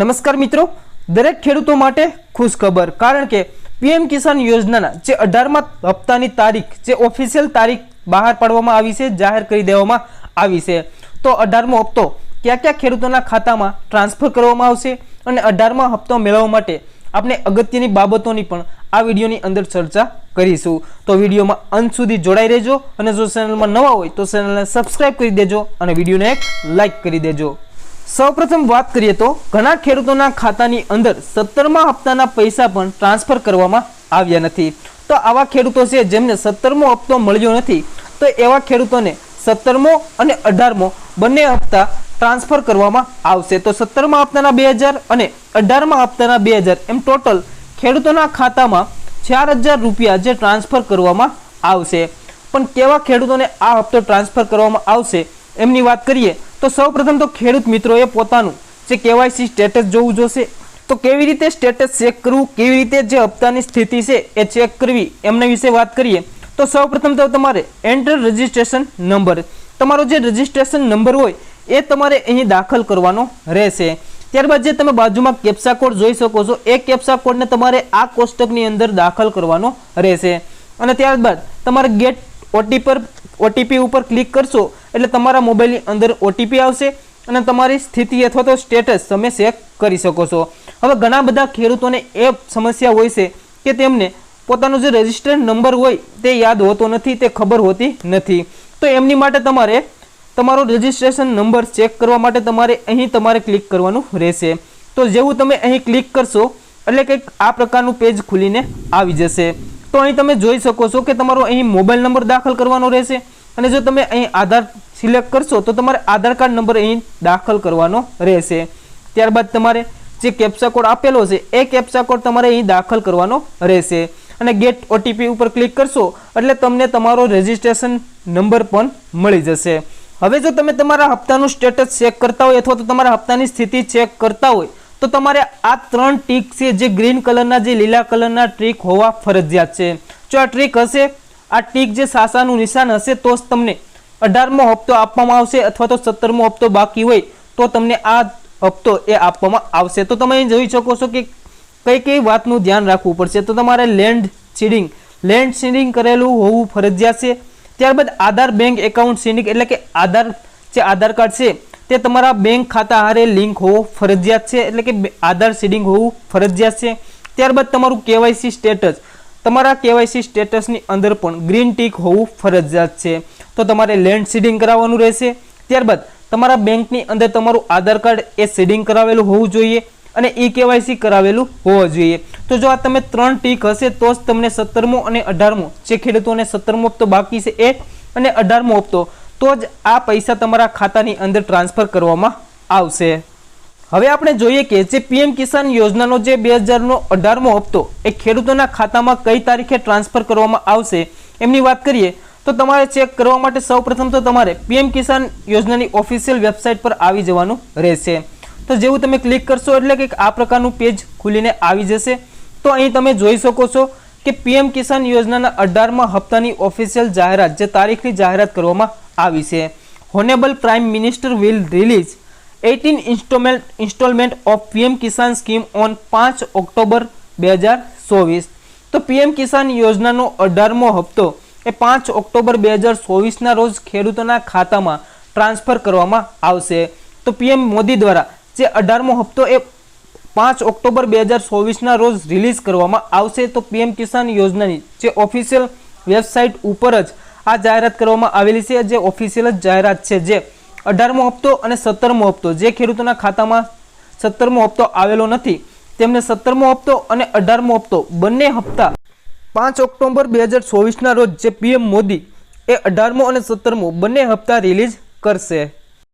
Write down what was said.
નમસ્કાર મિત્રો. દરેક ખેડૂતો માટે ખુશ ખબર કારણ કે પીએમ કિસાન યોજનાના જે અઢારમા હપ્તાની તારીખ, જે ઓફિશિયલ તારીખ બહાર પાડવામાં આવી છે, જાહેર કરી દેવામાં આવી છે. તો અઢારમો હપ્તો કયા કયા ખેડૂતોના ખાતામાં ટ્રાન્સફર કરવામાં આવશે અને અઢારમા હપ્તો મેળવવા માટે આપણે અગત્યની બાબતોની પણ આ વિડીયોની અંદર ચર્ચા કરીશું. તો વિડીયોમાં અંત સુધી જોડાઈ રહેજો અને જો ચેનલમાં નવા હોય તો ચેનલને સબસ્ક્રાઈબ કરી દેજો અને વિડીયોને એક લાઈક કરી દેજો. સૌપ્રથમ વાત કરીએ તો ઘણા ખેડૂતોના ખાતાની અંદર સત્તરમા હપ્તાના પૈસા પણ ટ્રાન્સફર કરવામાં આવ્યા નથી. તો આવા ખેડૂતો છે જેમને સત્તરમો હપ્તો મળ્યો નથી, તો એવા ખેડૂતોને સત્તરમો અને અઢારમો બંને હપ્તા ટ્રાન્સફર કરવામાં આવશે. તો સત્તરમા હપ્તાના બે હજાર અને અઢારમા હપ્તાના બે હજાર એમ ટોટલ ખેડૂતોના ખાતામાં ચાર હજાર રૂપિયા જે ટ્રાન્સફર કરવામાં આવશે. પણ કેવા ખેડૂતોને આ હપ્તો ટ્રાન્સફર કરવામાં આવશે, એમની વાત કરીએ તો સૌપ્રથમ તો ખેડૂત મિત્રોએ પોતાનું જે કેવાયસી સ્ટેટસ જોવું જોશે. તો કેવી રીતે સ્ટેટસ ચેક કરવું, કેવી રીતે જે હપ્તાની સ્થિતિ છે એ ચેક કરવી, એમના વિશે વાત કરીએ. તો સૌપ્રથમ તો તમારે એન્ટર રજિસ્ટ્રેશન નંબર. તમારો જે રજિસ્ટ્રેશન નંબર હોય એ તમારે અહીં દાખલ કરવાનો રહેશે. ત્યારબાદ જે તમે બાજુમાં કેપ્સા કોડ જોઈ શકો છો, એ કેપ્સા કોડને તમારે આ કોષ્ટકની અંદર દાખલ કરવાનો રહેશે. અને ત્યારબાદ તમારે ગેટ ઓટી પર, ઓટીપી ઉપર ક્લિક કરશો એટલે તમારા મોબાઈલની અંદર ઓટીપી આવશે અને તમારી સ્થિતિ અથવા તો સ્ટેટસ તમે ચેક કરી શકો છો. હવે ઘણા બધા ખેડૂતોને એ સમસ્યા હોય છે કે તેમને પોતાનો જે રજિસ્ટર્ડ નંબર હોય તે યાદ હોતો નથી, તે ખબર હોતી નથી. તો એમની માટે તમારે તમારો રજિસ્ટ્રેશન નંબર ચેક કરવા માટે તમારે અહીં તમારે ક્લિક કરવાનું રહેશે. તો જેવું તમે અહીં ક્લિક કરશો, એટલે કંઈક આ પ્રકારનું પેજ ખુલીને આવી જશે. તો અહીં તમે જોઈ શકો છો કે તમારો અહીં મોબાઈલ નંબર દાખલ કરવાનો રહેશે અને જો તમે અહીં આધાર સિલેક્ટ કરશો તો તમારે આધાર કાર્ડ નંબર અહીં દાખલ કરવાનો રહેશે. ત્યારબાદ તમારે જે કેપ્સા કોડ આપેલો છે, એ કેપ્સા કોડ તમારે અહીં દાખલ કરવાનો રહેશે. અને ગેટ ઓટીપી ઉપર ક્લિક કરશો, એટલે તમને તમારો રજિસ્ટ્રેશન નંબર પણ મળી જશે. હવે જો તમે તમારા હપ્તાનું સ્ટેટસ ચેક કરતા હોય અથવા તો તમારા હપ્તાની સ્થિતિ ચેક કરતા હોય, તો તમારે આ ત્રણ ટીક છે, જે ગ્રીન કલરના જે લીલા કલરના ટ્રીક હોવા ફરજિયાત છે. જો આ ટ્રીક હશે, આ ટીક જે સાસાનું નિશાન હશે, તો જ તમને અઢારમો હપ્તો આપવામાં આવશે અથવા તો સત્તરમો હપ્તો બાકી હોય તો તમને આ હપ્તો એ આપવામાં આવશે. તો તમે જોઈ શકો છો કે કઈ કઈ વાતનું ધ્યાન રાખવું પડશે. તો તમારે લેન્ડ સીડિંગ લેન્ડ સીડિંગ કરેલું હોવું ફરજિયાત છે. ત્યારબાદ આધાર બેંક એકાઉન્ટ સીડિંગ એટલે કે આધાર જે આધાર કાર્ડ છે, તે તમારા બેંક ખાતા હારે લિંક હોવું ફરજિયાત છે. એટલે કે આધાર સીડિંગ હોવું ફરજિયાત છે. ત્યારબાદ તમારું કેવાયસી સ્ટેટસ, તમારા કેવાયસી સ્ટેટસની અંદર પણ ગ્રીન ટીક હોવું ફરજિયાત છે. તો તમારે લેન્ડ સીડિંગ કરાવવાનું રહેશે. ત્યારબાદ તમારા બેંકની અંદર તમારું આધાર કાર્ડ એ સીડિંગ કરાવેલું હોવું જોઈએ અને ઈ કેવાયસી કરાવેલું હોવું જોઈએ. તો જો આ તમે ત્રણ ટીક હશે તો જ તમને સત્તરમો અને અઢારમો જે ખેડૂતોને સત્તરમો હપ્તો બાકી છે એ અને અઢારમો હપ્તો, તો જ આ પૈસા તમારા ખાતાની અંદર ટ્રાન્સફર કરવામાં આવશે. હવે આપણે જોઈએ કે જે પીએમ કિસાન યોજનાનો જે બે હજારનો અઢારમો હપ્તો એ ખેડૂતોના ખાતામાં કઈ તારીખે ટ્રાન્સફર કરવામાં આવશે, એમની વાત કરીએ તો તમારે ચેક કરવા માટે સૌપ્રથમ તો તમારે પીએમ કિસાન યોજનાની ઓફિશિયલ વેબસાઇટ પર આવી જવાનું રહેશે. તો જેવું તમે ક્લિક કરશો એટલે કે આ પ્રકારનું પેજ ખુલીને આવી જશે. તો અહીં તમે જોઈ શકો છો કે પીએમ કિસાન યોજનાના અઢારમા હપ્તાની ઓફિશિયલ જાહેરાત, જે તારીખની જાહેરાત કરવામાં આવી છે. Honourable prime minister will release eighteen instalment instalment of PM Kisan scheme on પાંચ ઓક્ટોબર બે હજાર ચોવીસ. તો પીએમ કિસાન યોજનાનો અઢારમો હપ્તો એ પાંચ ઓક્ટોબર બે હજાર ચોવીસના રોજ ખેડૂતોના ખાતામાં ટ્રાન્સફર કરવામાં આવશે. તો પીએમ મોદી દ્વારા જે અઢારમો હપ્તો એ પાંચ ઓક્ટોબર બે હજાર ચોવીસના રોજ રિલીઝ કરવામાં આવશે, તો પીએમ કિસાન યોજનાની જે ઓફિશિયલ વેબસાઇટ ઉપર જ આ જાહેરાત કરવામાં આવેલી છે. જે ઓફિશિયલ જ જાહેરાત છે જે અઢારમો હપ્તો અને સત્તરમો હપ્તો. જે ખેડૂતોના ખાતામાં સત્તરમો હપ્તો આવેલો નથી, તેમને સત્તરમો હપ્તો અને અઢારમો હપ્તો બંને હપ્તા પાંચ ઓક્ટોબર બે હજાર ચોવીસના રોજ જે પીએમ મોદી એ અઢારમો અને સત્તરમો બંને હપ્તા રિલીઝ કરશે.